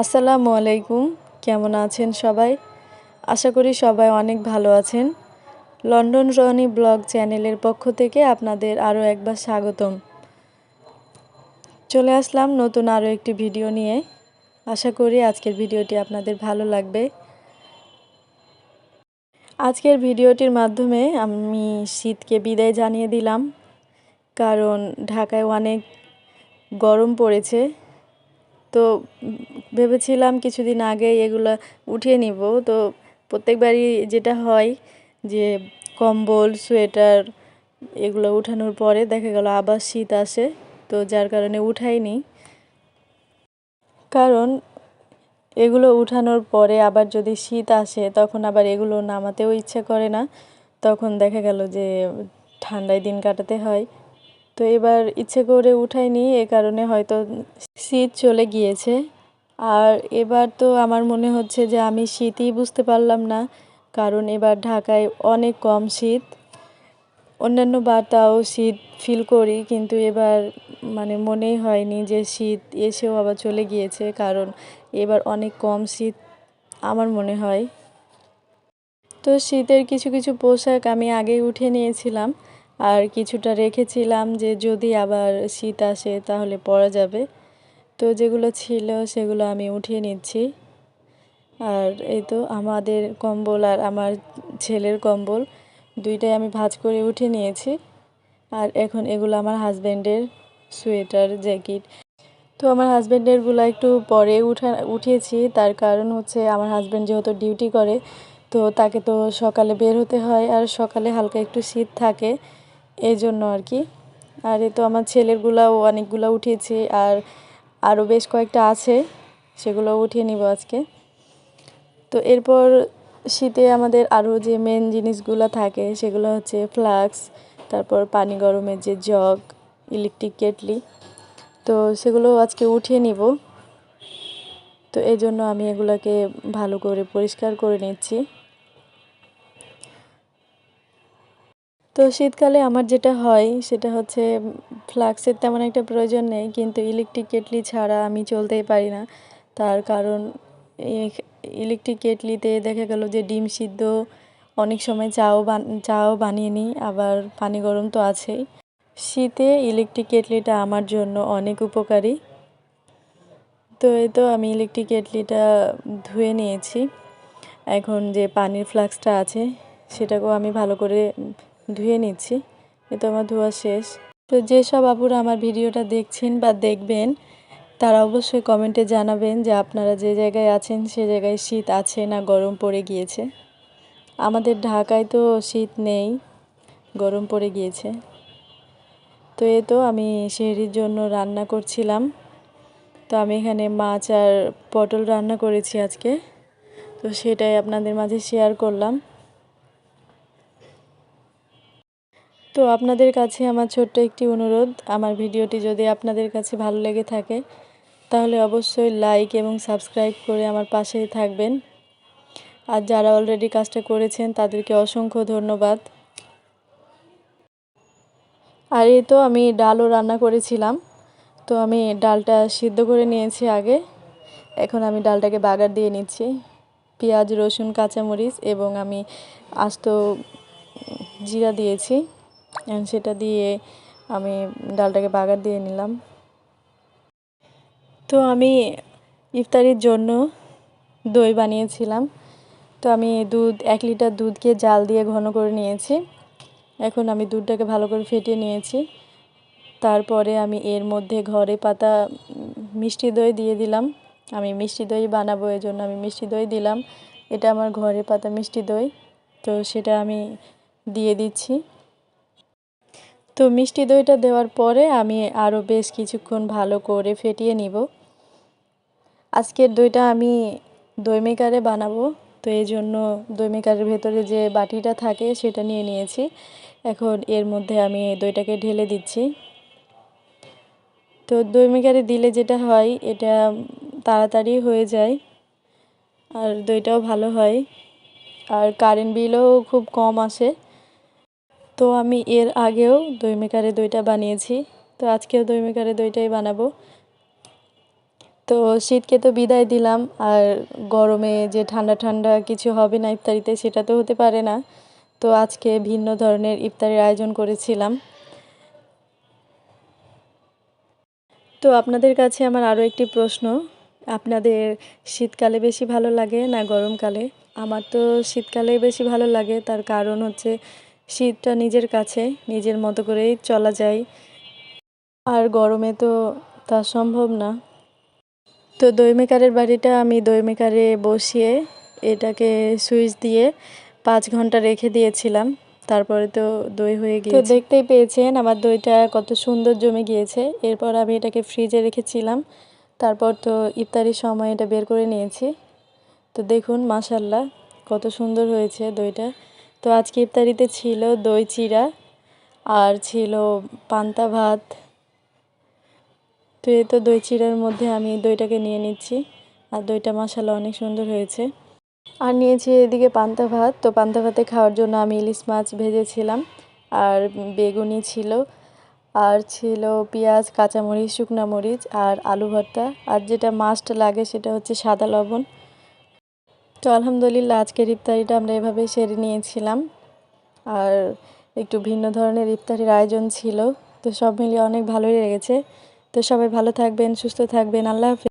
আসসালামু আলাইকুম। কেমন আছেন সবাই? আশা করি সবাই অনেক ভালো আছেন। লন্ডন রনি ব্লগ চ্যানেলের পক্ষ থেকে আপনাদের আরও একবার স্বাগতম। চলে আসলাম নতুন আরও একটি ভিডিও নিয়ে। আশা করি আজকের ভিডিওটি আপনাদের ভালো লাগবে। আজকের ভিডিওটির মাধ্যমে আমি শীতকে বিদায় জানিয়ে দিলাম। কারণ ঢাকায় অনেক গরম পড়েছে। তো ভেবেছিলাম কিছুদিন আগে এগুলো উঠিয়ে নিব। তো প্রত্যেকবারই যেটা হয় যে কম্বল, সোয়েটার এগুলো উঠানোর পরে দেখা গেল আবার শীত আসে, তো যার কারণে উঠাইনি। কারণ এগুলো উঠানোর পরে আবার যদি শীত আসে তখন আবার এগুলো নামাতেও ইচ্ছা করে না। তখন দেখা গেল যে ঠান্ডায় দিন কাটাতে হয়। তো এবার ইচ্ছে করে উঠাইনি, এ কারণে হয়তো শীত চলে গিয়েছে। আর এবার তো আমার মনে হচ্ছে যে আমি শীতই বুঝতে পারলাম না, কারণ এবার ঢাকায় অনেক কম শীত। অন্যান্য বার তাও শীত ফিল করি, কিন্তু এবার মানে মনেই হয়নি যে শীত এসেও আবার চলে গিয়েছে, কারণ এবার অনেক কম শীত আমার মনে হয়। তো শীতের কিছু কিছু পোশাক আমি আগেই উঠে নিয়েছিলাম। আর কিছুটা রেখেছিলাম যে যদি আবার শীত আসে তাহলে পরা যাবে। তো যেগুলো ছিল সেগুলো আমি উঠিয়ে নিচ্ছি। আর এই তো আমাদের কম্বল আর আমার ছেলের কম্বল, দুইটাই আমি ভাজ করে উঠে নিয়েছি। আর এখন এগুলো আমার হাজব্যান্ডের সোয়েটার, জ্যাকেট। তো আমার হাজব্যান্ডেরগুলো একটু পরে উঠা, উঠিয়েছি। তার কারণ হচ্ছে আমার হাজব্যান্ড যেহেতু ডিউটি করে, তো তাকে তো সকালে বের হতে হয়। আর সকালে হালকা একটু শীত থাকে এই জন্য আর কি। আর এ তো আমার ছেলেরগুলাও অনেকগুলো উঠিয়েছি আর আরও বেশ কয়েকটা আছে সেগুলো উঠিয়ে নিব আজকে। তো এরপর শীতে আমাদের আরও যে মেন জিনিসগুলো থাকে, সেগুলো হচ্ছে ফ্লাক্স, তারপর পানি গরমের যে জগ, ইলেকট্রিক কেটলি। তো সেগুলো আজকে উঠিয়ে নিব। তো এই জন্য আমি এগুলোকে ভালো করে পরিষ্কার করে নিচ্ছি। তো শীতকালে আমার যেটা হয়, সেটা হচ্ছে ফ্লাক্সের তেমন একটা প্রয়োজন নেই, কিন্তু ইলেকট্রিক কেটলি ছাড়া আমি চলতেই পারি না। তার কারণ ইলেকট্রিক কেটলিতে দেখা গেল যে ডিম সিদ্ধ অনেক সময় চাও বান, চাও বানিয়ে নিই, আবার পানি গরম তো আছেই। শীতে ইলেকট্রিক কেটলিটা আমার জন্য অনেক উপকারী। তো এই তো আমি ইলেকট্রিক কেটলিটা ধুয়ে নিয়েছি। এখন যে পানির ফ্লাক্সটা আছে, সেটাকেও আমি ভালো করে ধুয়ে নিচ্ছি। এ তো আমার ধোয়া শেষ। তো যেসব আপুরা আমার ভিডিওটা দেখছেন বা দেখবেন, তারা অবশ্যই কমেন্টে জানাবেন যে আপনারা যে জায়গায় আছেন, সে জায়গায় শীত আছে না গরম পড়ে গিয়েছে। আমাদের ঢাকায় তো শীত নেই, গরম পড়ে গিয়েছে। তো এ তো আমি শেহরির জন্য রান্না করছিলাম। তো আমি এখানে মাছ আর পটল রান্না করেছি আজকে। তো সেটাই আপনাদের মাঝে শেয়ার করলাম। তো আপনাদের কাছে আমার ছোট্ট একটি অনুরোধ, আমার ভিডিওটি যদি আপনাদের কাছে ভালো লেগে থাকে, তাহলে অবশ্যই লাইক এবং সাবস্ক্রাইব করে আমার পাশেই থাকবেন। আর যারা অলরেডি কাজটা করেছেন, তাদেরকে অসংখ্য ধন্যবাদ। আর এই তো আমি ডালও রান্না করেছিলাম। তো আমি ডালটা সিদ্ধ করে নিয়েছি আগে। এখন আমি ডালটাকে বাগার দিয়ে নিচ্ছি। পেঁয়াজ, রসুন, কাঁচামরিচ এবং আমি আস্ত জিরা দিয়েছি। সেটা দিয়ে আমি ডালটাকে বাগার দিয়ে নিলাম। তো আমি ইফতারির জন্য দই বানিয়েছিলাম। তো আমি দুধ, এক লিটার দুধকে জাল দিয়ে ঘন করে নিয়েছি। এখন আমি দুধটাকে ভালো করে ফেটিয়ে নিয়েছি। তারপরে আমি এর মধ্যে ঘরে পাতা মিষ্টি দই দিয়ে দিলাম। আমি মিষ্টি দই বানাবো এর জন্য আমি মিষ্টি দই দিলাম। এটা আমার ঘরে পাতা মিষ্টি দই। তো সেটা আমি দিয়ে দিচ্ছি। তো মিষ্টি দইটা দেওয়ার পরে আমি আরও বেশ কিছুক্ষণ ভালো করে ফেটিয়ে নিব। আজকের দইটা আমি দই মেকারে বানাবো, তো এই জন্য দই মেকারের ভেতরে যে বাটিটা থাকে সেটা নিয়ে নিয়েছি। এখন এর মধ্যে আমি দইটাকে ঢেলে দিচ্ছি। তো দই মেকারে দিলে যেটা হয়, এটা তাড়াতাড়ি হয়ে যায় আর দইটাও ভালো হয়। আর কারেন্ট বিলও খুব কম আসে। তো আমি এর আগেও দই মেকারে দইটা বানিয়েছি। তো আজকেও দই মেকারে দইটাই বানাবো। তো শীতকে তো বিদায় দিলাম, আর গরমে যে ঠান্ডা ঠান্ডা কিছু হবে না ইফতারিতে সেটা তো হতে পারে না। তো আজকে ভিন্ন ধরনের ইফতারের আয়োজন করেছিলাম। তো আপনাদের কাছে আমার আরও একটি প্রশ্ন, আপনাদের শীতকালে বেশি ভালো লাগে না গরমকালে? আমার তো শীতকালেই বেশি ভালো লাগে, তার কারণ হচ্ছে শীতটা নিজের কাছে নিজের মতো করেই চলা যায়। আর গরমে তো তা সম্ভব না। তো দই মেকারের বাড়িটা আমি দই মেকারে বসিয়ে এটাকে সুইচ দিয়ে পাঁচ ঘণ্টা রেখে দিয়েছিলাম। তারপরে তো দই হয়ে গিয়েছে। তো দেখতেই পেয়েছেন আমার দইটা কত সুন্দর জমে গিয়েছে। এরপর আমি এটাকে ফ্রিজে রেখেছিলাম। তারপর তো ইফতারির সময় এটা বের করে নিয়েছি। তো দেখুন মাসাল্লাহ কত সুন্দর হয়েছে দইটা। তো আজকে ইফতারিতে ছিল দই চিরা আর ছিল পান্তা ভাত। তো এই তো দই চিড়ার মধ্যে আমি দইটাকে নিয়ে নিচ্ছি। আর দইটা মশালা অনেক সুন্দর হয়েছে। আর নিয়েছি এদিকে পান্তা ভাত। তো পান্তা ভাতে খাওয়ার জন্য আমি ইলিশ মাছ ভেজেছিলাম। আর বেগুনি ছিল। আর ছিল পেঁয়াজ, কাঁচামরিচ, শুকনো মরিচ আর আলু ভর্তা। আর যেটা মাস্ট লাগে সেটা হচ্ছে সাদা লবণ। তো আলহামদুলিল্লাহ আজকের ইফতারিটা আমরা এভাবে সেরে নিয়েছিলাম। আর একটু ভিন্ন ধরনের ইফতারির আয়োজন ছিল। তো সব মিলিয়ে অনেক ভালোই লেগেছে। তো সবাই ভালো থাকবেন, সুস্থ থাকবেন। আল্লাহ হাফিজ।